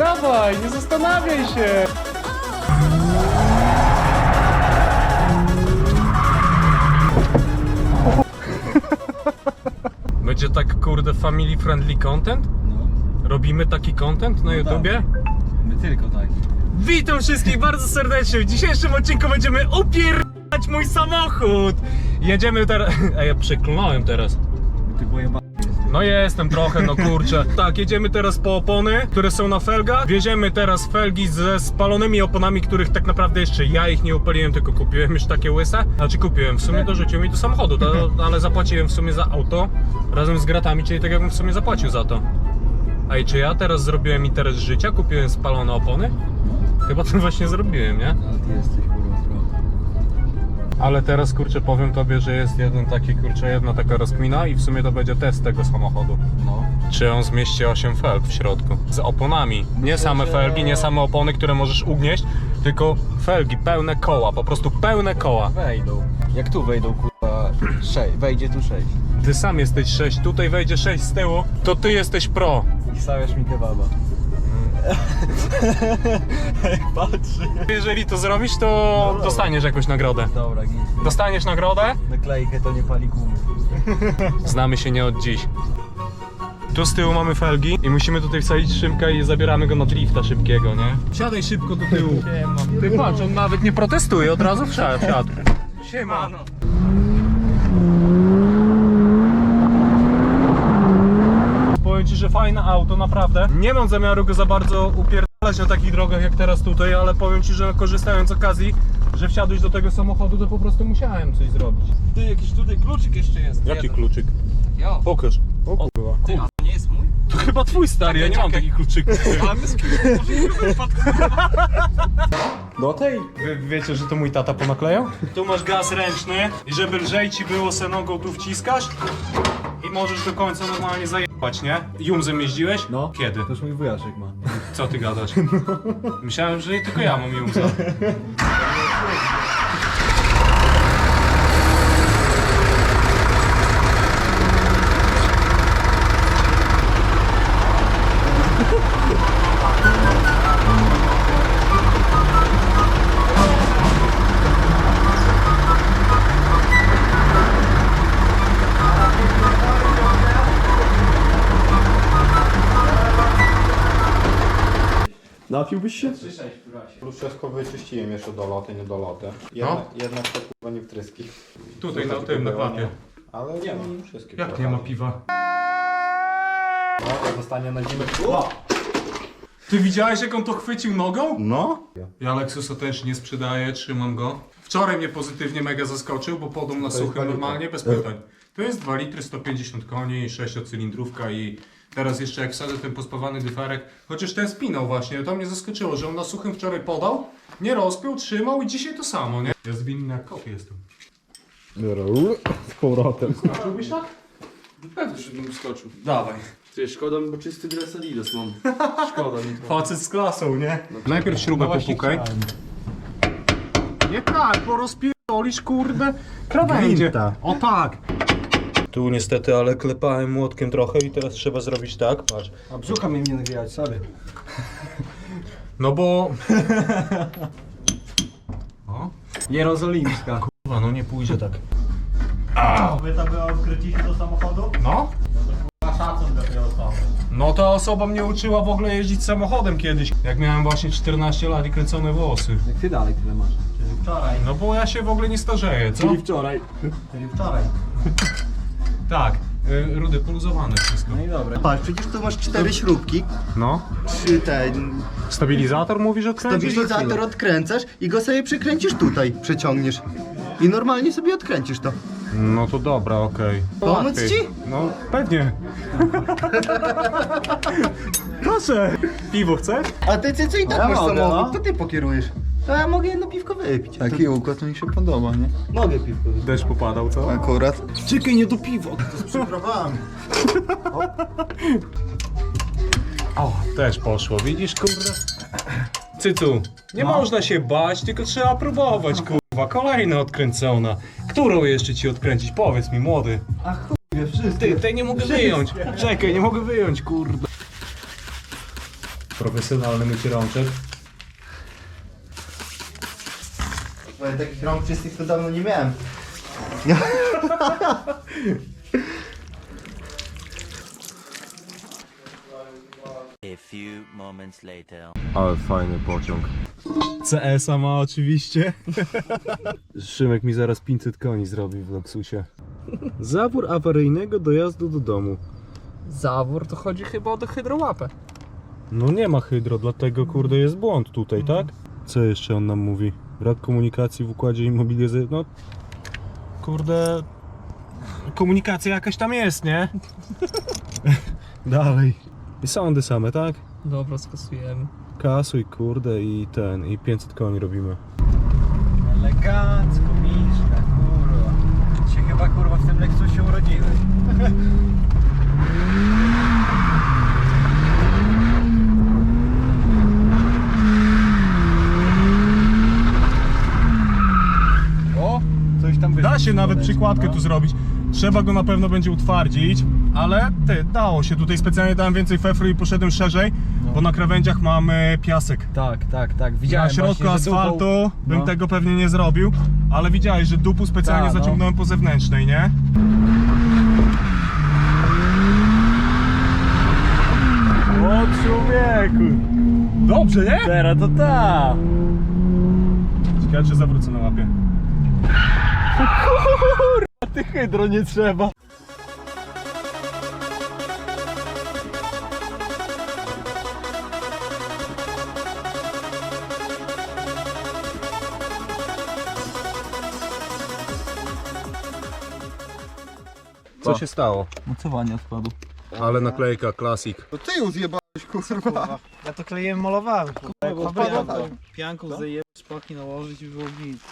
Dawaj, nie zastanawiaj się! Będzie tak kurde family friendly content? No, Robimy taki content na YouTubie? my tylko tak. Witam wszystkich bardzo serdecznie. W dzisiejszym odcinku będziemy upierać mój samochód. Jedziemy teraz. Ej, ja przeklnąłem teraz. No jestem trochę, no kurczę. Tak, jedziemy teraz po opony, które są na felgach. Wieziemy teraz felgi ze spalonymi oponami, których tak naprawdę jeszcze ja ich nie upaliłem, tylko kupiłem już takie łyse. Znaczy kupiłem, w sumie dorzuciłem mi do samochodu, to, ale zapłaciłem w sumie za auto razem z gratami, czyli tak jakbym w sumie zapłacił za to. A i czy ja teraz zrobiłem interes życia? Kupiłem spalone opony? Chyba to właśnie zrobiłem, nie? Ale ty jesteś. Ale teraz kurczę powiem tobie, że jest jeden taki kurczę, jedna taka rozkmina i w sumie to będzie test tego samochodu. No. Czy on zmieści 8 felg w środku? Z oponami. Nie same felgi, nie same opony, które możesz ugnieść, tylko felgi, pełne koła, po prostu pełne koła. Wejdą. Jak tu wejdą kurwa 6, wejdzie tu 6. Ty sam jesteś 6, tutaj wejdzie 6 z tyłu, to ty jesteś pro. I stawiasz mi kebaba. Patrzy. Jeżeli to zrobisz, to dostaniesz jakąś nagrodę. Dobra, git. Dostaniesz nagrodę? Naklejkę to nie pali gumy. Znamy się nie od dziś. Tu z tyłu mamy felgi i musimy tutaj wsadzić szybkę i zabieramy go na drifta szybkiego, nie? Siadaj szybko do tyłu. Ty patrz, on nawet nie protestuje, od razu wsiadł. wsiadł. Powiem Ci, że fajne auto, naprawdę. Nie mam zamiaru go za bardzo upierdalać na takich drogach jak teraz tutaj, ale powiem Ci, że korzystając z okazji, że wsiadłeś do tego samochodu, to po prostu musiałem coś zrobić. Ty, jakiś tutaj kluczyk jeszcze jest. Jaki Jeden. kluczyk? Ja. Pokaż. O kurwa. Ty, a to nie jest mój? To chyba twój stary, ja nie mam takich kluczyków. Z wypadł. Do tej? Wy wiecie, że to mój tata ponaklejał? Tu masz gaz ręczny i żeby lżej ci było se nogą tu wciskasz i możesz do końca normalnie zajebać, nie? Jumzem jeździłeś? No. Kiedy? To już mój wujaszek ma. Co ty gadasz? Myślałem, że tylko ja mam Jumza. Napiłbyś się? 3-6 w wyczyściłem jeszcze do loty, nie do loty. Jednak, No. jednak to kurwa nie wtryski. Tutaj na tym, na klapie. Ale nie ma wszystkie. Jak nie ma piwa? No, to zostanie na zimę. Ty widziałeś jak on to chwycił nogą? No? Ja Lexusa też nie sprzedaję, trzymam go. Wczoraj mnie pozytywnie mega zaskoczył, bo podał na jest suchym dwa litry. normalnie, bez pytań. To jest 2 litry, 150 koni, 6-cylindrówka i teraz jeszcze jak wsadzę ten pospawany dyferek, chociaż ten spinał właśnie, to mnie zaskoczyło, że on na suchym wczoraj podał, nie rozpiął, trzymał i dzisiaj to samo, nie? Ja zwinny jak kot jestem. Z powrotem. Czułbyś tak? Pewnie, że bym skoczył. Dawaj. Ty, szkoda mi, bo czysty dres Adidas mam. Szkoda mi to. Facet z klasą, nie? Najpierw śrubę popukaj. Nie tak, bo rozpierdolisz kurde krawędzie. O tak. Tu niestety, ale klepałem młotkiem trochę i teraz trzeba zrobić tak, patrz. A brzucha mnie nie nagrijać, sorry. No bo... O, Jerozolimska. kurwa, no nie pójdzie tak. Tam było wkrócicie do samochodu? No? A szacun do tej osoby. No ta osoba mnie uczyła w ogóle jeździć samochodem kiedyś, jak miałem właśnie 14 lat i kręcone włosy. Jak ty dalej tyle masz? Czyli wczoraj. No bo ja się w ogóle nie starzeję, co? wczoraj. Czyli wczoraj. Tak, y, rudy poluzowane wszystko. No i dobra. Patrz, przecież tu masz cztery śrubki, No? trzy ten Stabilizator mówisz odkręcić? stabilizator odkręcasz i go sobie przykręcisz tutaj, przeciągniesz. I normalnie sobie odkręcisz to. No to dobra, okej. Pomóc Łatwiej. ci? No, pewnie. Proszę. Piwo chcesz? A ty, ty co i tak masz mogę, samochód, no. to ty pokierujesz. To ja mogę jedno piwko wypić. Taki układ mi się podoba, nie? Mogę piwko wypić. Deszcz popadał, co? Akurat. Czekaj, nie do piwa. Przyprawałem. O, też poszło, widzisz, kurde? Cycu, nie No. można się bać, tylko trzeba próbować, kurwa. Kolejna odkręcona. Którą jeszcze ci odkręcić? Powiedz mi, młody. A chuj, wszystko. Ty, tej nie mogę wyjąć. Czekaj, nie mogę wyjąć, kurde. Profesjonalny mycie rączek. Bo ja takich rąk czystych to dawno nie miałem. A few moments later. Ale fajny pociąg. CS-a ma oczywiście. Szymek mi zaraz 500 koni zrobi w Lexusie. Zawór awaryjnego dojazdu do domu. Zawór to chodzi chyba o hydrołapę. No nie ma hydro, dlatego kurde jest błąd tutaj, tak? Co jeszcze on nam mówi? Brak komunikacji w układzie immobilizacji. No kurde. Komunikacja jakaś tam jest, nie? Dalej. I sądy same, tak? Dobra, skasujemy. Kasuj, kurde, i ten, i 500 koni robimy. Elegancko, miszka, kurwa. Się chyba kurwa w tym Lexusie urodziłeś. O! Coś tam wyszło. Da się nawet przykładkę tu zrobić. Trzeba go na pewno będzie utwardzić, ale ty, dało się. Tutaj specjalnie dałem więcej fefru i poszedłem szerzej, bo na krawędziach mamy piasek. Tak, tak, tak. Widziałem Na środku właśnie, że dupą- asfaltu bym no. tego pewnie nie zrobił, ale widziałeś, że dupu specjalnie Ta, no. zaciągnąłem po zewnętrznej, nie? O człowieku! Dobrze, nie? Teraz to ta! Ciekawe czy zawrócę na łapie. Ty hydro nie trzeba. Co się stało? Mocowanie odpadł. Ale naklejka, klasik. To ty ją zjebałeś, kurwa. Ja to klejem malowałem. Kurwa, Fabryka. Pianką zajebać, szpaki nałożyć i było git.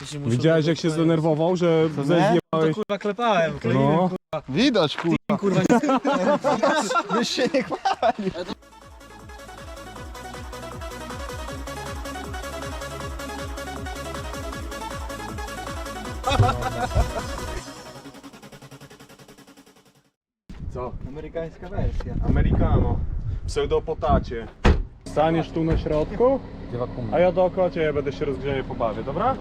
Jeśli muszę Widziałeś jak się kleju- zdenerwował, że To zezjebałeś? kurwa klepałem. No. Widać, kurwa. Kurwa, Już się nie chwali. Co? Amerykańska wersja. Americano. Pseudopotacie. Staniesz tu na środku, a ja dookoła ciebie będę się rozgrzeje po bawie, dobra?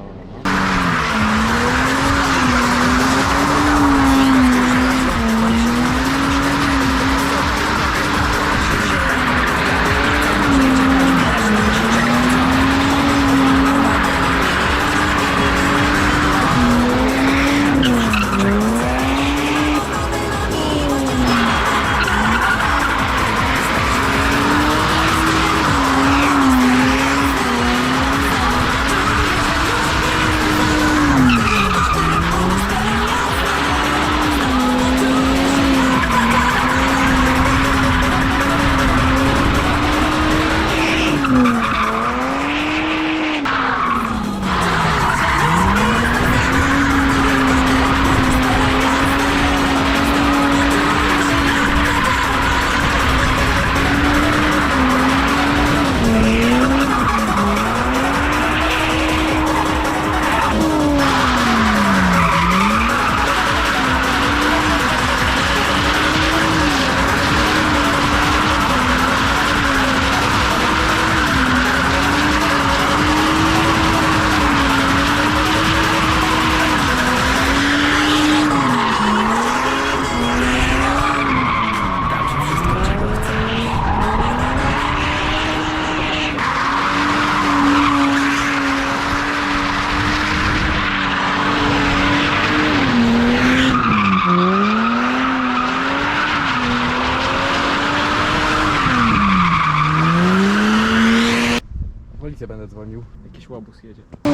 Policję będę dzwonił. Jakiś łobuz jedzie.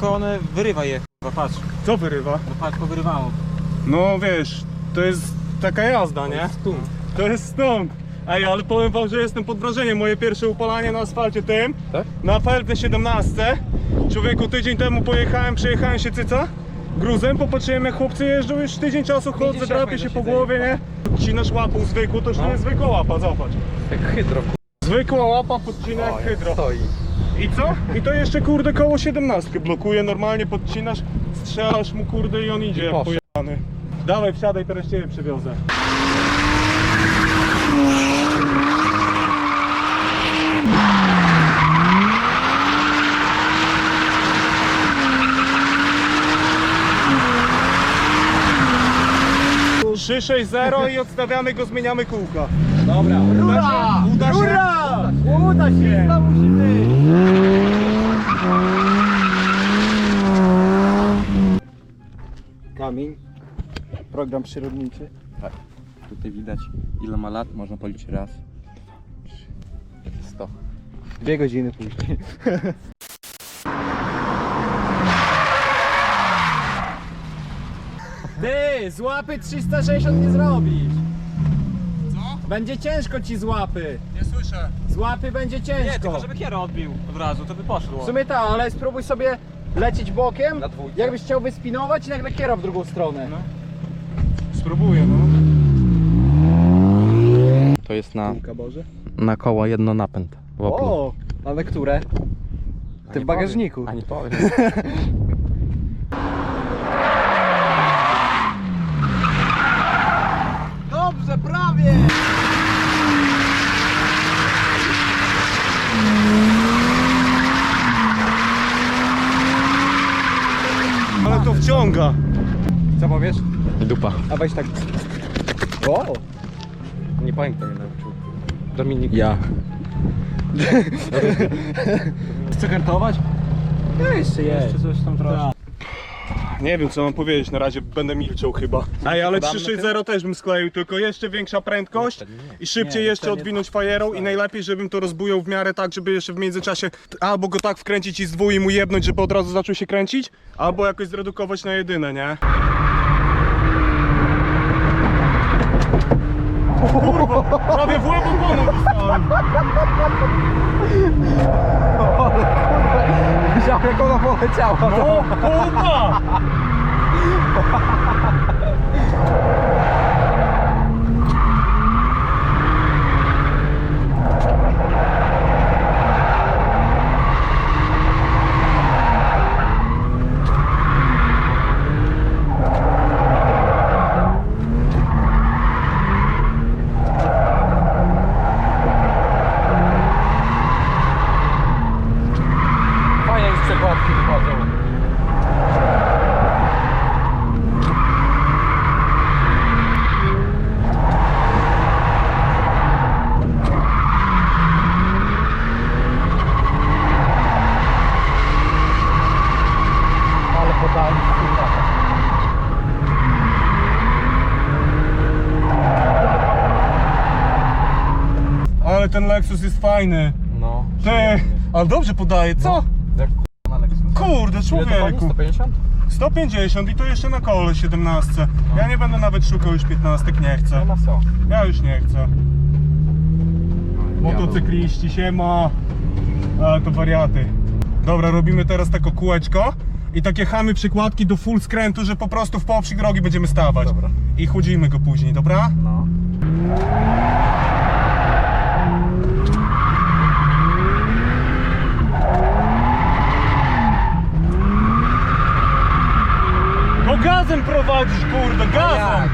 Koło one, wyrywa je, chyba, patrz. Co wyrywa? No patrz, powyrywało. No wiesz, to jest taka jazda, nie? To jest stąd. Ej, ale powiem wam, że jestem pod wrażeniem. Moje pierwsze upalanie na asfalcie tym. Tak? Na Felgę 17. Człowieku, tydzień temu pojechałem, przejechałem się cyca. Gruzem, popatrzyłem jak chłopcy jeżdżą, już tydzień czasu chodzę, drapię się po głowie, nie? Cinasz łapą zwykłą, to już nie jest zwykła łapa, zobacz. Jak hydro Zwykła łapa podcina jak hydro. I co? I to jeszcze kurde koło 17 blokuje, normalnie podcinasz, strzelasz mu kurde i on idzie jak poszedł. pojechany. Dawaj, wsiadaj, teraz ciebie przywiozę. Trzy, sześć, zero i odstawiamy go, zmieniamy kółka. Dobra. Uda się? Uda się? Ura! Uda się! To musi być! Kamień. Program przyrodniczy. Tutaj widać ile ma lat, można policzyć raz. Sto. Dwie godziny później. Ty, z łapy 360 nie zrobisz. Co? Będzie ciężko ci z łapy. Nie słyszę. Z łapy będzie Nie, ciężko. tylko żeby kierę odbił od razu, to by poszło. W sumie tak, ale spróbuj sobie lecieć bokiem, Na dwójce. jakbyś chciał wyspinować i nagle kiera w drugą stronę. Spróbuję, no. To jest na, Boże. na koło jedno napęd w Oplu. O, ale które? A Ty nie w bagażniku. A nie powiem. Dobrze, prawie! Ale to wciąga. Co powiesz? Dupa. A weź tak. O! Nie powiem kto mnie nauczył. Dominik. Ja. Chcesz kartować? Ja jeszcze jest. Jeszcze coś tam trochę. Nie wiem co mam powiedzieć, na razie będę milczał chyba. Ej, ale 360 też bym skleił, tylko jeszcze większa prędkość i szybciej Nie, jeszcze odwinąć fajerą i najlepiej, żebym to rozbujał w miarę tak, żeby jeszcze w międzyczasie albo go tak wkręcić i z dwój i mu jebnąć, żeby od razu zaczął się kręcić, albo jakoś zredukować na jedyne, nie? Kurwa, prawie w łeb oponu dostałem. Widziałem jak ona poleciała. No, kurwa! Fajnie już przekładki wychodzą. Ale podali kurwa. Ale ten Lexus jest fajny. No. Ty, ale dobrze podaje, co? Jak kurwa na Lexus. Kurde, człowieku. 150? 150 i to jeszcze na kole 17. Ja nie będę nawet szukał już 15, nie Nie chcę. ma co. Ja już nie chcę. Motocykliści, siema. Ale to wariaty. Dobra, robimy teraz tako kółeczko i takie chamy przykładki do full skrętu, że po prostu w poprzek rogi będziemy stawać. Dobra. I chudzimy go później, dobra? No. No gazem prowadzisz, kurde, gazem!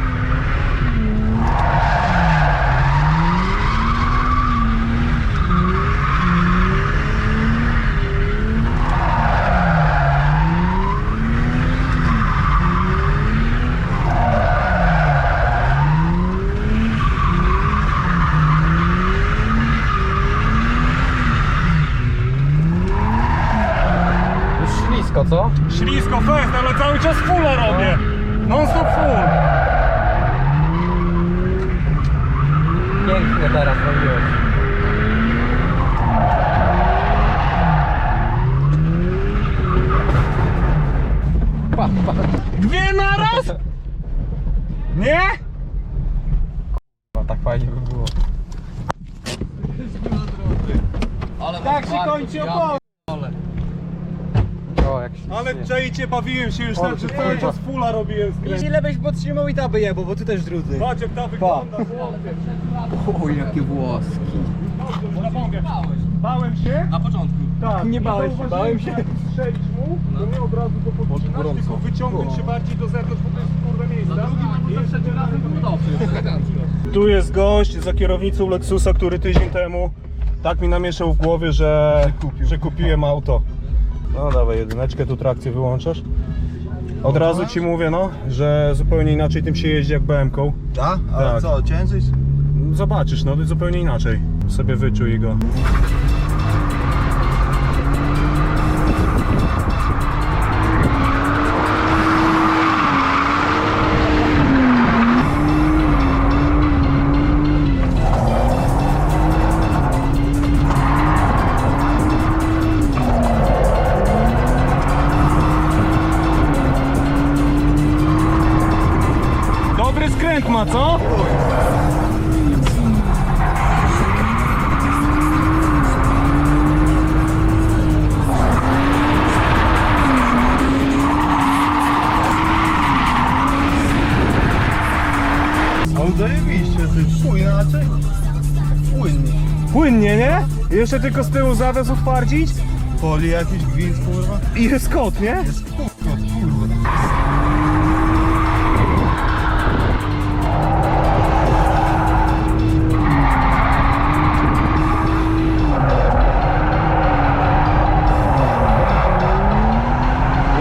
Już ślisko, co? Ślisko fest, ale cały czas fulla robię. Non stop full. Pięknie teraz robiłeś. Pa, pa. Dwie naraz? Nie? No, tak fajnie by było. Tak się kończy opon. O, jak się Ale czajcie, bawiłem się już tak, że cały czas fula robiłem z ile byś podtrzymał i ta by jebał, bo ty też. Patrz jak ta wygląda. Oj, jakie włoski. Bałem się? Na początku. Tak. Nie bałeś się, bałem się. Strzelić mu, to nie od razu go podcinasz, tylko wyciągnąć się bardziej do zewnątrz, bo to jest kurde dobrze. Tu jest gość za kierownicą Lexusa, który tydzień temu tak mi namieszał w głowie, że, że kupiłem auto. No dawaj jedyneczkę, tu trakcję wyłączasz. Od razu ci mówię, no, że zupełnie inaczej tym się jeździ jak BM-ką. Tak? Ale Tak. co, ciężej? Zobaczysz, no zupełnie inaczej. Sobie wyczuj go. Jeszcze tylko z tyłu zawias utwardzić Poli jakiś gwint, kurwa. i jest kot, nie? Kurwa.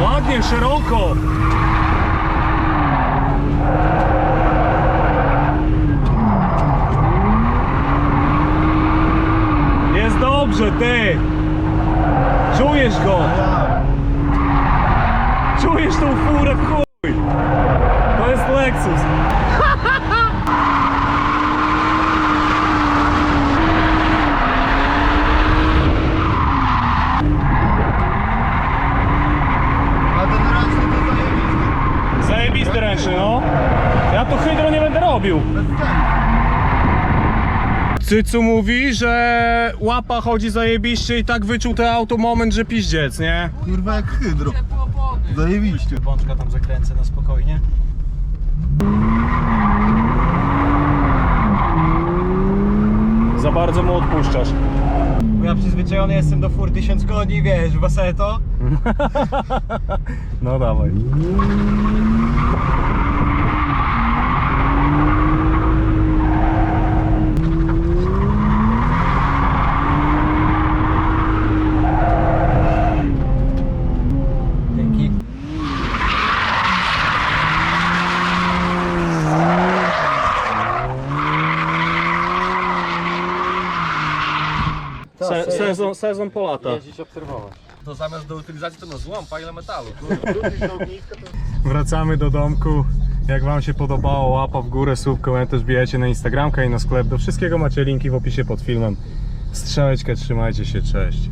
Ładnie, szeroko. Jest dobrze, ty. Czujesz go. Czujesz tą furę w chuj. To jest Lexus. Zajebisty ręczny, no. Ja tu hydro nie będę robił. Bez sensu. Cycu mówi, że łapa chodzi zajebiście i tak wyczuł te auto moment, że piździec, nie? Kurwa jak hydro. Zajebiście. Bączka tam zakręcę na spokojnie. Za bardzo mu odpuszczasz. Bo ja przyzwyczajony jestem do fur 1000 koni, wiesz, waseto. No dawaj. Dzięki. Se, sezon, sezon po lata. Jeździć, obserwować. To zamiast do utylizacji to no złom, ile metalu. Wracamy do domku. Jak wam się podobało, łapa w górę, słów, komentarz bijecie na Instagramka i na sklep. Do wszystkiego macie linki w opisie pod filmem. Strzałeczkę, trzymajcie się, cześć.